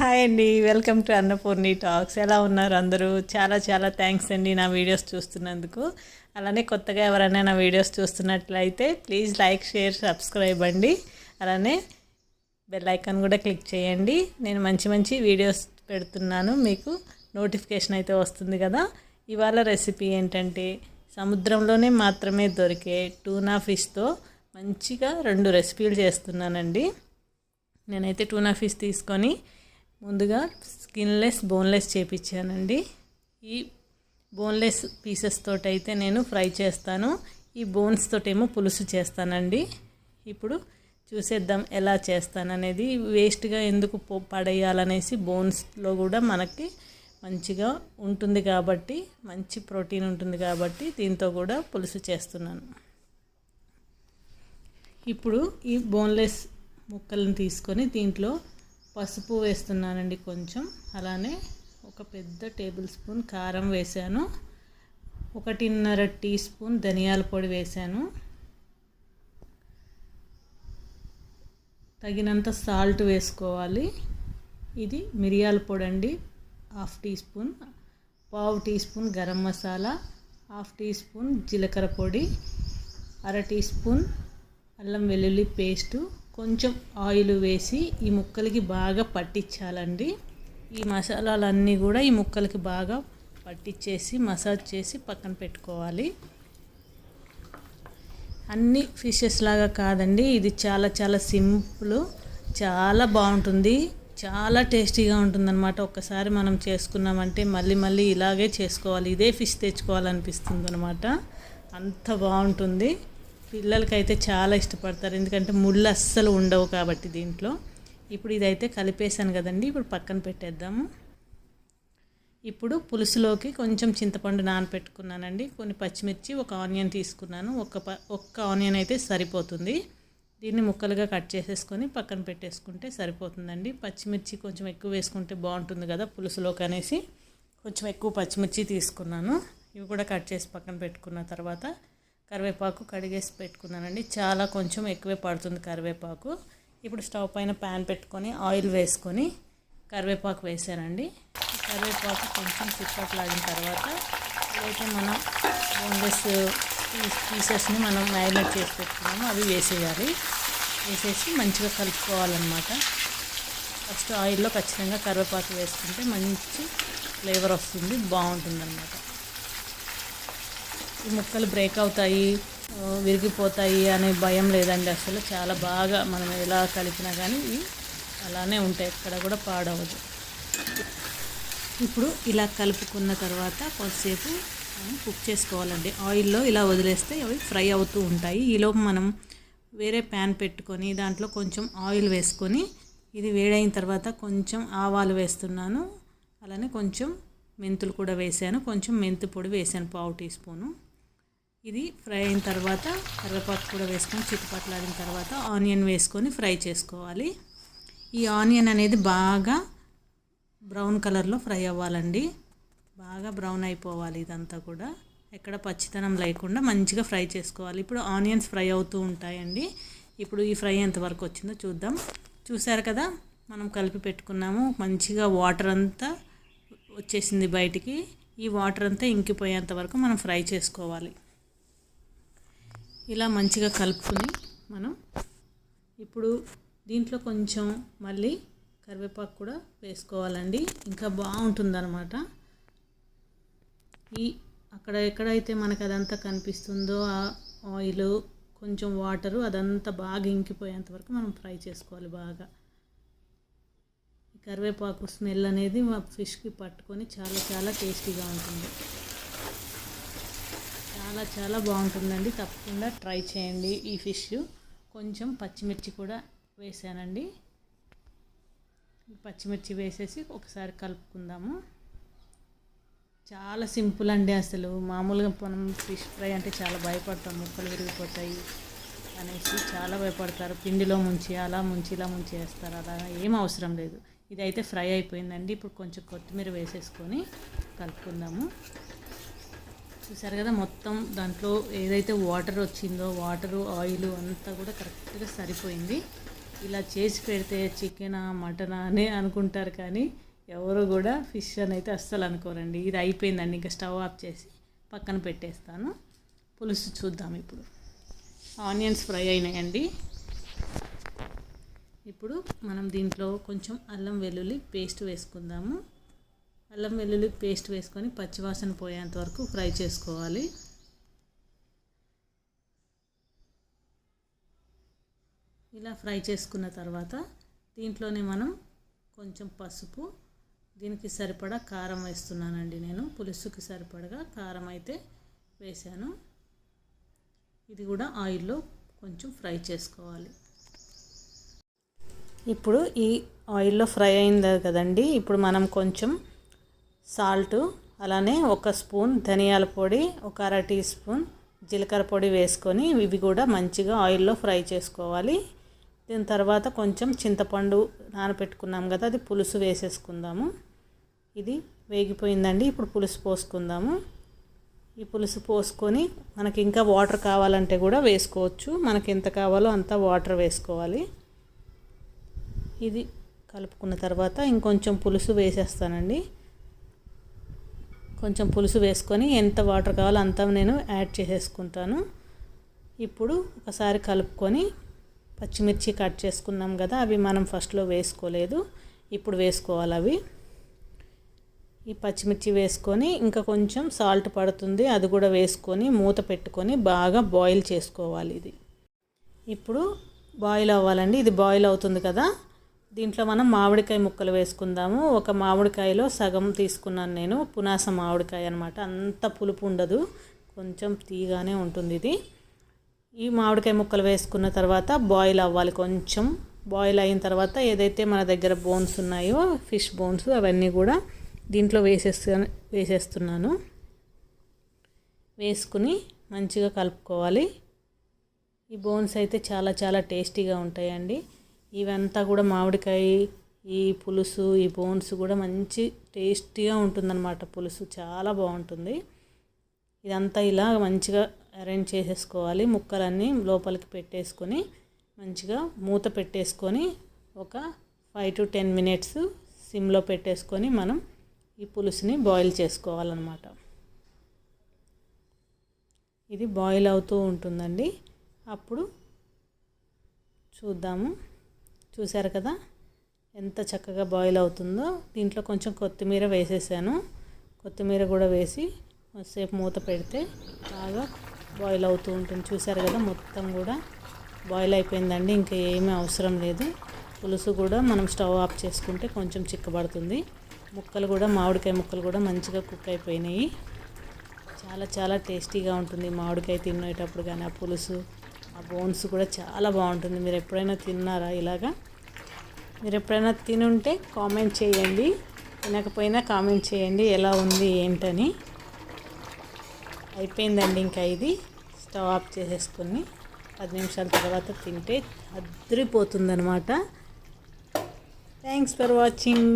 Hi అండి welcome to Annapurni talks. ఎలా ఉన్నారు అందరూ? చాలా చాలా థ్యాంక్స్ అండి నా వీడియోస్ చూస్తున్నందుకు. అలానే కొత్తగా ఎవరైనా నా వీడియోస్ చూస్తున్నట్లయితే ప్లీజ్ లైక్ షేర్ సబ్స్క్రైబ్ అండి. అలానే బెల్ ఐకాన్ కూడా క్లిక్ చేయండి. నేను మంచి మంచి వీడియోస్ పెడుతున్నాను. మీకు నోటిఫికేషన్ అయితే వస్తుంది కదా. ఇవాళ రెసిపీ ఏంటంటే సముద్రంలోనే మాత్రమే దొరికే టూనా ఫిష్తో మంచిగా రెండు రెసిపీలు చేస్తున్నానండి. నేనైతే టూనా ఫిష్ తీసుకొని ముందుగా స్కిన్లెస్ బోన్లెస్ చేపించానండి ఈ బోన్లెస్ పీసెస్ తోటైతే అయితే నేను ఫ్రై చేస్తాను. ఈ బోన్స్ తోటేమో పులుసు చేస్తానండి. ఇప్పుడు చూసేద్దాం ఎలా చేస్తాననేది. వేస్ట్గా ఎందుకు పడేయాలనేసి బోన్స్లో కూడా మనకి మంచిగా ఉంటుంది కాబట్టి మంచి ప్రోటీన్ ఉంటుంది కాబట్టి దీంతో కూడా పులుసు చేస్తున్నాను. ఇప్పుడు ఈ బోన్లెస్ ముక్కలను తీసుకొని దీంట్లో పసుపు వేస్తున్నానండి కొంచెం. అలానే ఒక పెద్ద టేబుల్ స్పూన్ కారం వేసాను ఒకటిన్నర టీ స్పూన్ ధనియాల పొడి వేసాను తగినంత సాల్ట్ వేసుకోవాలి. ఇది మిరియాల పొడి అండి. హాఫ్ టీ స్పూన్ పావు teaspoon garam masala half teaspoon జీలకర్ర పొడి అర టీ స్పూన్ అల్లం వెల్లుల్లి పేస్టు కొంచెం ఆయిల్ వేసి ఈ ముక్కలకి బాగా పట్టించాలండి. ఈ మసాలాలన్నీ కూడా ఈ ముక్కలకి బాగా పట్టించేసి మసాజ్ చేసి పక్కన పెట్టుకోవాలి. అన్ని ఫిషెస్ లాగా కాదండి. ఇది చాలా చాలా సింపుల్ చాలా బాగుంటుంది. చాలా టేస్టీగా ఉంటుందన్నమాట. ఒక్కసారి మనం చేసుకున్నామంటే మళ్ళీ మళ్ళీ ఇలాగే చేసుకోవాలి. ఇదే ఫిష్ తెచ్చుకోవాలనిపిస్తుంది అనమాట అంత బాగుంటుంది. పిల్లలకైతే చాలా ఇష్టపడతారు. ఎందుకంటే ముళ్ళు అస్సలు ఉండవు కాబట్టి దీంట్లో. ఇప్పుడు ఇదైతే కలిపేశాను కదండి. ఇప్పుడు పక్కన పెట్టేద్దాము. ఇప్పుడు పులుసులోకి కొంచెం చింతపండు నానపెట్టుకున్నానండి. కొన్ని పచ్చిమిర్చి ఒక ఆనియన్ తీసుకున్నాను. ఒక ప ఒక్క ఆనియన్ అయితే సరిపోతుంది. దీన్ని ముక్కలుగా కట్ చేసేసుకొని పక్కన పెట్టేసుకుంటే సరిపోతుందండి. పచ్చిమిర్చి కొంచెం ఎక్కువ వేసుకుంటే బాగుంటుంది కదా పులుసులోకి అనేసి. కొంచెం ఎక్కువ పచ్చిమిర్చి తీసుకున్నాను. ఇవి కూడా కట్ చేసి పక్కన పెట్టుకున్న తర్వాత కరివేపాకు కడిగేసి పెట్టుకున్నానండి. చాలా కొంచెం ఎక్కువే పడుతుంది కరివేపాకు. ఇప్పుడు స్టవ్ పైన ప్యాన్ పెట్టుకొని ఆయిల్ వేసుకొని కరివేపాకు వేసానండి. కరివేపాకు కొంచెం చిక్కట్లాడిన తర్వాత అయితే మనం బోన్లెస్ పీసెస్ని మనం మ్యారినేట్ చేసి పెట్టుకున్నాము అవి వేసేయాలి. వేసేసి మంచిగా కలుపుకోవాలన్నమాట. ఫస్ట్ ఆయిల్లో ఖచ్చితంగా కరివేపాకు వేసుకుంటే మంచి ఫ్లేవర్ వస్తుంది బాగుంటుంది అన్నమాట ఈ ముక్కలు బ్రేక్ అవుతాయి విరిగిపోతాయి అనే భయం లేదండి అసలు. చాలా బాగా మనం ఎలా కలిపినా కానీ అలానే ఉంటాయి. ఎక్కడ కూడా పాడవదు. ఇప్పుడు ఇలా కలుపుకున్న తర్వాత కొద్దిసేపు కుక్ చేసుకోవాలండి. ఆయిల్లో ఇలా వదిలేస్తే అవి ఫ్రై అవుతూ ఉంటాయి. ఈలోపు మనం వేరే ప్యాన్ పెట్టుకొని దాంట్లో కొంచెం ఆయిల్ వేసుకొని ఇది వేడైన తర్వాత కొంచెం ఆవాలు వేస్తున్నాను. అలానే కొంచెం మెంతులు కూడా వేసాను. కొంచెం మెంతి పొడి వేసాను పావు టీ స్పూను. ఇది ఫ్రై అయిన తర్వాత కరివేపాకు కూడా వేసుకొని చిట్టుపట్లాడిన తర్వాత ఆనియన్ వేసుకొని ఫ్రై చేసుకోవాలి. ఈ ఆనియన్ అనేది బాగా బ్రౌన్ కలర్లో ఫ్రై అవ్వాలండి. బాగా బ్రౌన్ అయిపోవాలి ఇదంతా కూడా. ఎక్కడ పచ్చితనం లేకుండా మంచిగా ఫ్రై చేసుకోవాలి. ఇప్పుడు ఆనియన్స్ ఫ్రై అవుతూ ఉంటాయండి. ఇప్పుడు ఈ ఫ్రై ఎంతవరకు వచ్చిందో చూద్దాం. చూసారు కదా మనం కలిపి పెట్టుకున్నాము. మంచిగా వాటర్ అంతా వచ్చేసింది బయటికి. ఈ వాటర్ అంతా ఇంకిపోయేంత వరకు మనం ఫ్రై చేసుకోవాలి. ఇలా మంచిగా కలుపుకుని మనం ఇప్పుడు దీంట్లో కొంచెం మళ్ళీ కరివేపాకు కూడా వేసుకోవాలండి. ఇంకా బాగుంటుందన్నమాట. ఈ అక్కడ ఎక్కడైతే మనకు అదంతా కనిపిస్తుందో ఆ ఆయిల్ కొంచెం వాటరు అదంతా బాగా ఇంకిపోయేంత వరకు మనం ఫ్రై చేసుకోవాలి బాగా. కరివేపాకు స్మెల్ అనేది మా ఫిష్కి పట్టుకొని చాలా చాలా టేస్టీగా ఉంటుంది. చాలా చాలా బాగుంటుందండి. తప్పకుండా ట్రై చేయండి ఈ ఫిష్. కొంచెం పచ్చిమిర్చి కూడా వేసానండి. పచ్చిమిర్చి వేసేసి ఒకసారి కలుపుకుందాము. చాలా సింపుల్ అండి అసలు. మామూలుగా మనం ఫిష్ ఫ్రై అంటే చాలా భయపడతాం. ముక్కలు విరిగిపోతాయి అనేసి చాలా భయపడతారు. పిండిలో ముంచి అలా ముంచి ఇలా ముంచి వేస్తారు. అలా ఏం అవసరం లేదు. ఇది అయితే ఫ్రై అయిపోయిందండి. ఇప్పుడు కొంచెం కొత్తిమీర వేసేసుకొని కలుపుకుందాము. చూసారు కదా మొత్తం దాంట్లో ఏదైతే వాటర్ వచ్చిందో వాటరు ఆయిల్ అంతా కూడా కరెక్ట్గా సరిపోయింది. ఇలా చేసి పెడితే చికెనా మటనా అని అనుకుంటారు కానీ ఎవరు కూడా ఫిష్ అని అయితే అస్సలు అనుకోరండి. ఇది అయిపోయిందండి ఇంకా స్టవ్ ఆఫ్ చేసి పక్కన పెట్టేస్తాను. పులుసు చూద్దాం ఇప్పుడు. ఆనియన్స్ ఫ్రై అయినాయండి. ఇప్పుడు మనం దీంట్లో కొంచెం అల్లం వెల్లుల్లి పేస్ట్ వేసుకుందాము. అల్లం వెల్లుల్లి పేస్ట్ వేసుకొని పచ్చివాసన పోయేంత వరకు ఫ్రై చేసుకోవాలి. ఇలా ఫ్రై చేసుకున్న తర్వాత దీంట్లోనే మనం కొంచెం పసుపు దీనికి సరిపడా కారం వేస్తున్నానండి నేను. పులుసుకి సరిపడగా కారం అయితే వేసాను ఇది కూడా ఆయిల్లో కొంచెం ఫ్రై చేసుకోవాలి. ఇప్పుడు ఈ ఆయిల్లో ఫ్రై అయింది కదండి. ఇప్పుడు మనం కొంచెం సాల్ట్ అలానే ఒక స్పూన్ ధనియాల పొడి ఒక అర టీ స్పూన్ జీలకర్ర పొడి వేసుకొని ఇవి కూడా మంచిగా ఆయిల్లో ఫ్రై చేసుకోవాలి. దీని తర్వాత కొంచెం చింతపండు నానబెట్టుకున్నాం కదా అది పులుసు వేసేసుకుందాము. ఇది వేగిపోయిందండి ఇప్పుడు పులుసు పోసుకుందాము. ఈ పులుసు పోసుకొని మనకి ఇంకా వాటర్ కావాలంటే కూడా వేసుకోవచ్చు. మనకి ఎంత కావాలో అంత వాటర్ వేసుకోవాలి. ఇది కలుపుకున్న తర్వాత ఇంకొంచెం పులుసు వేసేస్తానండి. కొంచెం పులుసు వేసుకొని ఎంత వాటర్ కావాలో అంత నేను యాడ్ చేసేసుకుంటాను. ఇప్పుడు ఒకసారి కలుపుకొని పచ్చిమిర్చి కట్ చేసుకున్నాం కదా అవి మనం ఫస్ట్లో వేసుకోలేదు. ఇప్పుడు వేసుకోవాలి అవి. ఈ పచ్చిమిర్చి వేసుకొని ఇంకా కొంచెం సాల్ట్ పడుతుంది అది కూడా వేసుకొని మూత పెట్టుకొని బాగా బాయిల్ చేసుకోవాలి ఇది. ఇప్పుడు బాయిల్ అవ్వాలండి ఇది బాయిల్ అవుతుంది కదా. దీంట్లో మనం మామిడికాయ ముక్కలు వేసుకుందాము. ఒక మామిడికాయలో సగం తీసుకున్నాను నేను పునాస మామిడికాయ అనమాట అంత పులుపు ఉండదు కొంచెం తీగానే ఉంటుంది ఇది. ఈ మామిడికాయ ముక్కలు వేసుకున్న తర్వాత బాయిల్ అవ్వాలి కొంచెం. బాయిల్ అయిన తర్వాత ఏదైతే మన దగ్గర బోన్స్ ఉన్నాయో ఫిష్ బోన్స్ అవన్నీ కూడా దీంట్లో వేసేస్తా వేసేస్తున్నాను. వేసుకుని మంచిగా కలుపుకోవాలి. ఈ బోన్స్ అయితే చాలా చాలా టేస్టీగా ఉంటాయండి. ఇవంతా కూడా మామిడికాయ ఈ పులుసు ఈ బోన్స్ కూడా మంచి టేస్టీగా ఉంటుందన్నమాట పులుసు. చాలా బాగుంటుంది. ఇదంతా ఇలా మంచిగా అరేంజ్ చేసేసుకోవాలి. ముక్కలన్నీ లోపలికి పెట్టేసుకొని మంచిగా మూత పెట్టేసుకొని ఒక ఫైవ్ టు టెన్ మినిట్స్ సిమ్లో పెట్టేసుకొని మనం ఈ పులుసుని బాయిల్ చేసుకోవాలన్నమాట. ఇది బాయిల్ అవుతూ ఉంటుందండి. అప్పుడు చూద్దాము. చూశారు కదా? ఎంత చక్కగా బాయిల్ అవుతుందో. దీంట్లో కొంచెం కొత్తిమీర వేసేసాను. కొత్తిమీర కూడా వేసి కొద్దిసేపు మూత పెడితే బాగా బాయిల్ అవుతూ ఉంటుంది. చూసారు కదా? మొత్తం కూడా బాయిల్ అయిపోయిందండి. ఇంకా ఏమీ అవసరం లేదు. పులుసు కూడా మనం స్టవ్ ఆఫ్ చేసుకుంటే కొంచెం చిక్కబడుతుంది. ముక్కలు కూడా మామిడికాయ ముక్కలు కూడా మంచిగా కుక్ అయిపోయినాయి. చాలా చాలా టేస్టీగా ఉంటుంది. మామిడికాయ తినేటప్పుడు కానీ ఆ పులుసు ఆ బోన్స్ కూడా చాలా బాగుంటుంది. మీరు ఎప్పుడైనా తిన్నారా ఇలాగా? మీరు ఎప్పుడైనా తినుంటే కామెంట్ చేయండి. తినకపోయినా కామెంట్ చేయండి. ఎలా ఉంది ఏంటని. అయిపోయిందండి ఇంకా ఇది. స్టవ్ ఆఫ్ చేసేసుకొని పది నిమిషాల తర్వాత తింటే అద్రిపోతుందనమాట థ్యాంక్స్ ఫర్ వాచింగ్.